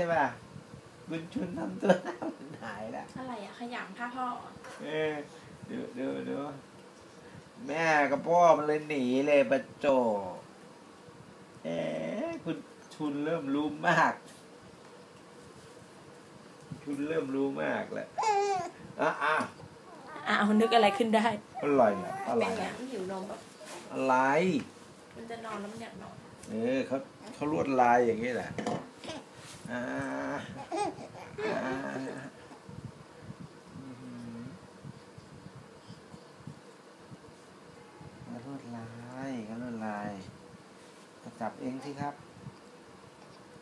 ใช่ป่ะคุณชุนทำตัวหน้าเหมันหายละอะไรอะขยำท่าพ่อเออดูดูดูแม่กับพ่อมันเลยหนีเลยปะโจเอ๊ะคุณชุนเริ่มรู้มาก ชุนเริ่มรู้มากแล้วอะอะอ้าวนึกอะไรขึ้นได้อะไรอะอะไรเป็นไงอะมันหิวนมแบบอะไร มันจะนอนแล้วมันอยากนอน เออเขาเขาลวดลายอย่างนี้แหละ อ่าอ่าอืมเขาลวดลายเขาลวดลายก็จับเองสิครับ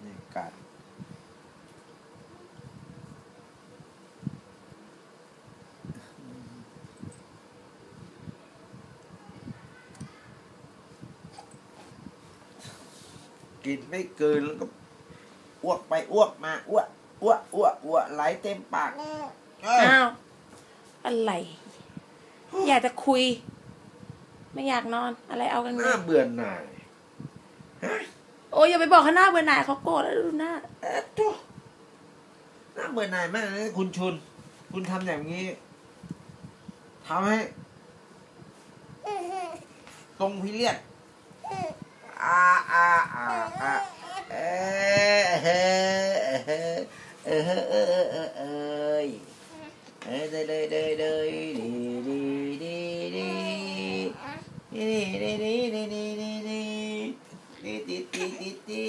นี่กัดกินไม่เกินแล้วก็ อ้วกไปอ้วกมาอ้วกอ้วกอ้วกอ้วกไหลเต็มปากเอออ้าวอะไร อยากจะคุย ไม่อยากนอน อะไรเอากันหเนี่น้ายเบื่อหน่ายโอ้ยอย่าไปบอกเขาหน้าเบื่อหน่ายเขาโกรธแล้วดูหน้าเอ๊ะทุน่าเบื่อหน่ายมากนะคุณชุน คุณทำอย่างนี้ทำให้ตรงพิเรียดอาอาอา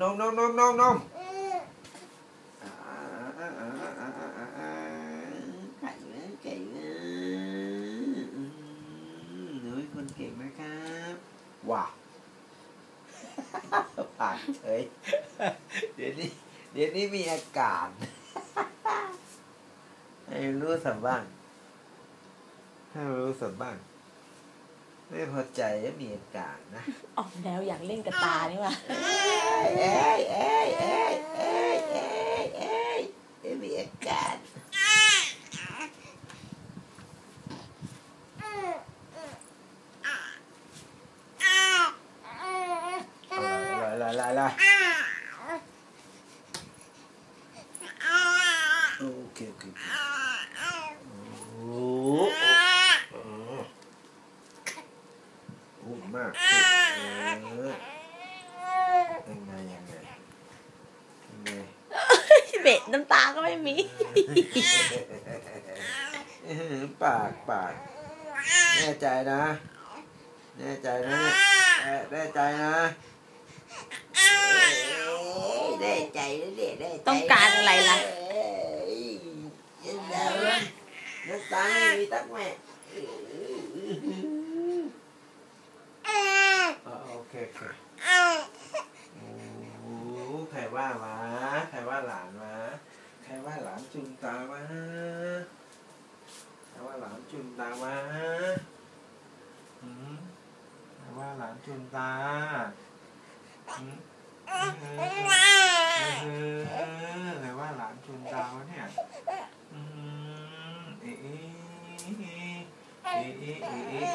นมนมนมนมนมไก่เว้ยไก่เว้ยหนูเป็นคนเก่งนะครับว้าวปากเฉยเดี๋ยวนี้เดี๋ยวนี้มีอากาศให้รู้สักบ้างให้รู้สักบ้างไม่พอใจก็มีอาการนะออกแนวอยากเล่นกับตานี่ว่ะ เอ้ยเอ้ยเอ้ยเอ้ยเอ้ยเอ้ยเอ้ยมีอาการ อะไรอะไรอะไร โอเคโอเคโอ้โหโอ้มากเออยังไงยังไงยังไงเบ็ดน้ำตาก็ไม่มี ปากปาก แน่ใจนะ แน่ใจนะเอ่อแน่ใจนะ เอ้ยแน่ใจนะเนี่ยแน่ใจนะต้องการอะไรล่ะเอ้ยเดี๋ยวนะน้ำตาไม่มีตักแม่อ๋อโอเคโอเคโอ้โหใครว่ามาใครว่าหลานมาใครว่าหลานจุนตามาใครว่าหลานจุนตามาหืมใครว่าหลานจุนตาหืมเออเออใครว่าหลานจุนดาวเนี่ยอืมเอ๊ะเอ๊ะเอ๊ะเอ๊ะเอ๊ะเอ๊ะ